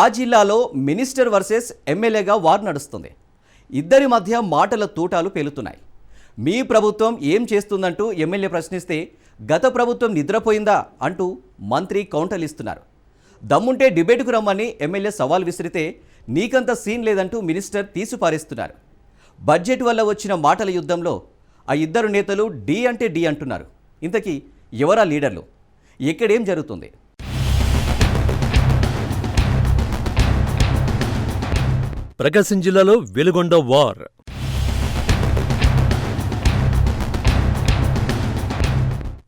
ఆ జిల్లాలో minister versus ఎమ్మెల్యేగా వార్ నడుస్తుంది. ఇద్దరి మధ్య మాటల తూటాలు పేలుతున్నాయి. మీ ప్రభుత్వం ఏం చేస్తుందంటూ ఎమ్మెల్యే ప్రశ్నిస్తే గత ప్రభుత్వం నిద్రపోయిందా? అంటూ మంత్రి కౌంటర్లు ఇస్తున్నారు దమ్ముంటే డిబేట్కు రమ్మని ఎమ్మెల్యే సవాల్ విసిరితే నీకంత సీన్ లేదంటూ మినిస్టర్ తీసిపారేస్తున్నారు. బడ్జెట్ వల్ల వచ్చిన మాటల యుద్ధంలో ఆ ఇద్దరు నేతలు డి అంటే డి అంటున్నారు. ఇంతకీ ఎవరా లీడర్లు? ఎక్కడేం జరుగుతుంది? ప్రకాశం జిల్లాలో వెలుగొండ వార్.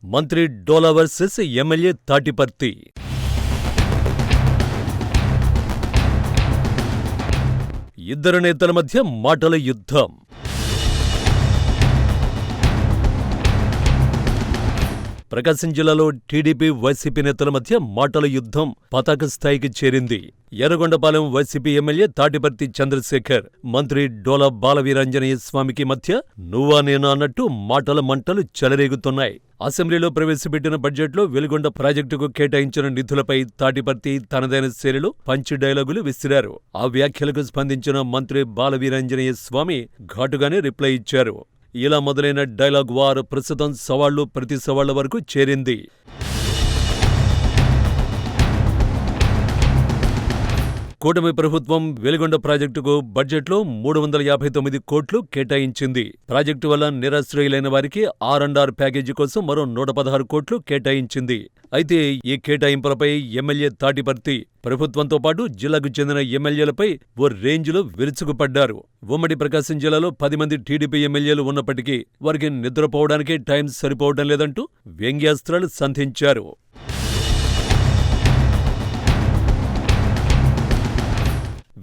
మంత్రి డోలా వర్సెస్ ఎమ్మెల్యే తాటిపర్తి. ఇద్దరు నేతల మధ్య మాటల యుద్ధం. ప్రకాశం జిల్లాలో టీడీపీ వైసీపీ నేతల మధ్య మాటల యుద్ధం పతాక స్థాయికి చేరింది. ఎర్రగొండపాలెం వైసీపీ ఎమ్మెల్యే తాటిపర్తి చంద్రశేఖర్ మంత్రి డోలా బాలవీరాంజనేయ స్వామికి మధ్య నువ్వా నేనా అన్నట్టు మాటల మంటలు చెలరేగుతున్నాయి. అసెంబ్లీలో ప్రవేశపెట్టిన బడ్జెట్లో వెలుగొండ ప్రాజెక్టుకు కేటాయించిన నిధులపై తాటిపర్తి తనదైన శైలిలో పంచి డైలాగులు విసిరారు. ఆ వ్యాఖ్యలకు స్పందించిన మంత్రి బాలవీరాంజనేయ స్వామి ఘాటుగానే రిప్లై ఇచ్చారు. ఇలా మొదలైన డైలాగ్ వార్ ప్రస్తుతం సవాళ్ళు ప్రతి సవాళ్ళ వరకు చేరింది. కూటమి ప్రభుత్వం వెలుగొండ ప్రాజెక్టుకు బడ్జెట్లో మూడు వందల యాభై తొమ్మిది కోట్లు కేటాయించింది. ప్రాజెక్టు వల్ల నిరాశ్రయులైన వారికి ఆర్ అండ్ ఆర్ ప్యాకేజీ కోసం మరో నూట పదహారు కోట్లు కేటాయించింది. అయితే ఈ కేటాయింపులపై ఎమ్మెల్యే తాటిపర్తి ప్రభుత్వంతో పాటు జిల్లాకు చెందిన ఎమ్మెల్యేలపై ఓ రేంజ్లో విరుచుకుపడ్డారు. ఉమ్మడి ప్రకాశం జిల్లాలో పది మంది టీడీపీ ఎమ్మెల్యేలు ఉన్నప్పటికీ వారికి నిద్రపోవడానికే టైం సరిపోవడం లేదంటూ వ్యంగ్యాస్త్రాలు సంధించారు.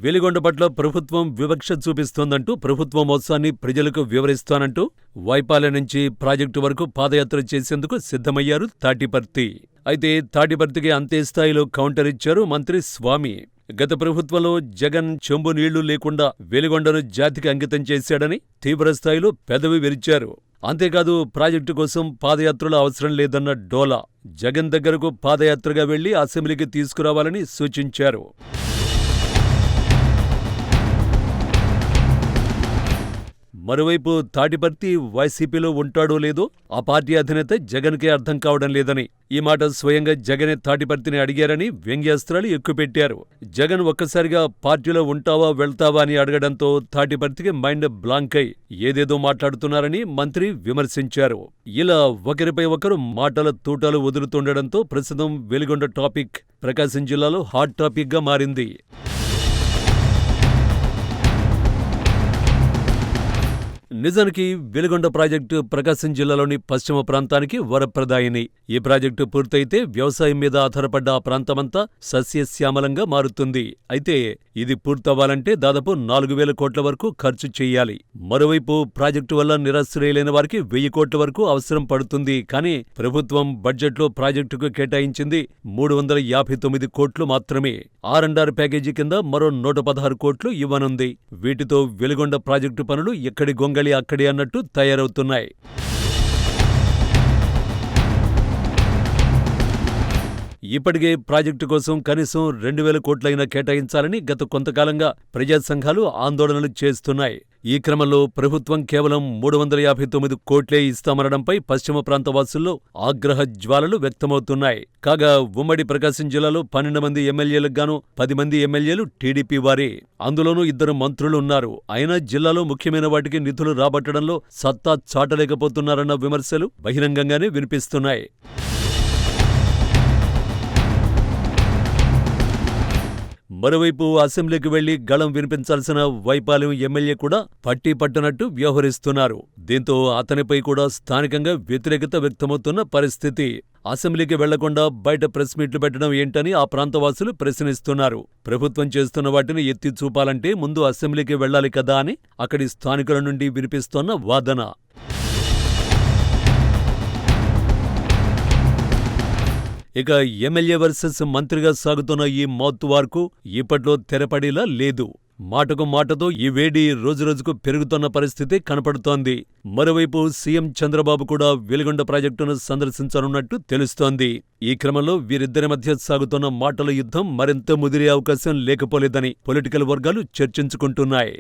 వెలిగొండ పట్ల ప్రభుత్వం వివక్ష చూపిస్తోందంటూ ప్రభుత్వ మోసాన్ని ప్రజలకు వివరిస్తానంటూ వైపాల నుంచి ప్రాజెక్టు వరకు పాదయాత్ర చేసేందుకు సిద్ధమయ్యారు తాటిపర్తి. అయితే తాటిపర్తికి అంతే స్థాయిలో కౌంటర్ ఇచ్చారు మంత్రి స్వామి. గత ప్రభుత్వంలో జగన్ చెంబు నీళ్ళు లేకుండా వెలిగొండను జాతికి అంకితం చేశాడని తీవ్రస్థాయిలో పెదవి విరిచారు. అంతేకాదు ప్రాజెక్టు కోసం పాదయాత్రలు అవసరం లేదన్న డోలా జగన్ దగ్గరకు పాదయాత్రగా వెళ్ళి అసెంబ్లీకి తీసుకురావాలని సూచించారు. మరోవైపు తాటిపర్తి వైసీపీలో ఉంటాడో లేదో ఆ పార్టీ అధినేత జగన్కే అర్థం కావడం లేదని ఈ మాట స్వయంగా జగనే తాటిపర్తిని అడిగారని వ్యంగ్యాస్త్రాలు ఎక్కుపెట్టారు. జగన్ ఒక్కసారిగా పార్టీలో ఉంటావా వెళ్తావా అని అడగడంతో తాటిపర్తికి మైండ్ బ్లాంక్ అయి ఏదేదో మాట్లాడుతున్నారని మంత్రి విమర్శించారు. ఇలా ఒకరిపై ఒకరు మాటల తూటాలు వదులుతుండడంతో ప్రస్తుతం వెలుగొండ టాపిక్ ప్రకాశం జిల్లాలో హాట్ టాపిక్గా మారింది. నిజానికి వెలుగొండ ప్రాజెక్టు ప్రకాశం జిల్లాలోని పశ్చిమ ప్రాంతానికి వరప్రదాయిని. ఈ ప్రాజెక్టు పూర్తయితే వ్యవసాయం మీద ఆధారపడ్డ ఆ ప్రాంతమంతా సస్యశ్యామలంగా మారుతుంది. అయితే ఇది పూర్తవ్వాలంటే దాదాపు నాలుగు వేల కోట్ల వరకు ఖర్చు చేయాలి. మరోవైపు ప్రాజెక్టు వల్ల నిరాశ్రయులైన వారికి వెయ్యి కోట్ల వరకు అవసరం పడుతుంది. కానీ ప్రభుత్వం బడ్జెట్లో ప్రాజెక్టుకు కేటాయించింది మూడు వందల యాభై తొమ్మిది కోట్లు మాత్రమే. ఆర్ అండ్ ఆర్ ప్యాకేజీ కింద మరో నూట పదహారు కోట్లు ఇవ్వనుంది. వీటితో వెలుగొండ ప్రాజెక్టు పనులు ఎక్కడి గొంగళి అక్కడి అన్నట్టు తయారవుతున్నాయి. ఇప్పటికే ప్రాజెక్టు కోసం కనీసం రెండు వేల కోట్లైనా కేటాయించాలని గత కొంతకాలంగా ప్రజా సంఘాలు ఆందోళనలు చేస్తున్నాయి. ఈ క్రమంలో ప్రభుత్వం కేవలం మూడు వందల యాభై తొమ్మిది కోట్లే ఇస్తామనడంపై పశ్చిమ ప్రాంత వాసుల్లో ఆగ్రహ జ్వాలలు వ్యక్తమవుతున్నాయి. కాగా ఉమ్మడి ప్రకాశం జిల్లాలో పన్నెండు మంది ఎమ్మెల్యేలకు గాను పది మంది ఎమ్మెల్యేలు టీడీపీ వారే. అందులోనూ ఇద్దరు మంత్రులు ఉన్నారు. అయినా జిల్లాలో ముఖ్యమైన వాటికి నిధులు రాబట్టడంలో సత్తా చాటలేకపోతున్నారన్న విమర్శలు బహిరంగంగానే వినిపిస్తున్నాయి. మరోవైపు అసెంబ్లీకి వెళ్ళి గళం వినిపించాల్సిన వైపాలెం ఎమ్మెల్యే కూడా పట్టి పట్టనట్టు వ్యవహరిస్తున్నారు. దీంతో అతనిపై కూడా స్థానికంగా వ్యతిరేకత వ్యక్తమవుతున్న పరిస్థితి. అసెంబ్లీకి వెళ్ళకుండా బయట ప్రెస్ మీట్లు పెట్టడం ఏంటని ఆ ప్రాంతవాసులు ప్రశ్నిస్తున్నారు. ప్రభుత్వం చేస్తున్న వాటిని ఎత్తి చూపాలంటే ముందు అసెంబ్లీకి వెళ్ళాలి కదా అని అక్కడి స్థానికుల నుండి వినిపిస్తోన్న వాదన. ఇక ఎమ్మెల్యే వర్సెస్ మంత్రిగా సాగుతున్న ఈ మౌత్ వార్కు ఇప్పట్లో తెరపడేలా లేదు. మాటకు మాటతో ఈ వేడి రోజురోజుకు పెరుగుతున్న పరిస్థితి కనపడుతోంది. మరోవైపు సీఎం చంద్రబాబు కూడా వెలుగొండ ప్రాజెక్టును సందర్శించనున్నట్టు తెలుస్తోంది. ఈ క్రమంలో వీరిద్దరి మధ్య సాగుతున్న మాటల యుద్ధం మరింత ముదిరే అవకాశం లేకపోలేదని పొలిటికల్ వర్గాలు చర్చించుకుంటున్నాయి.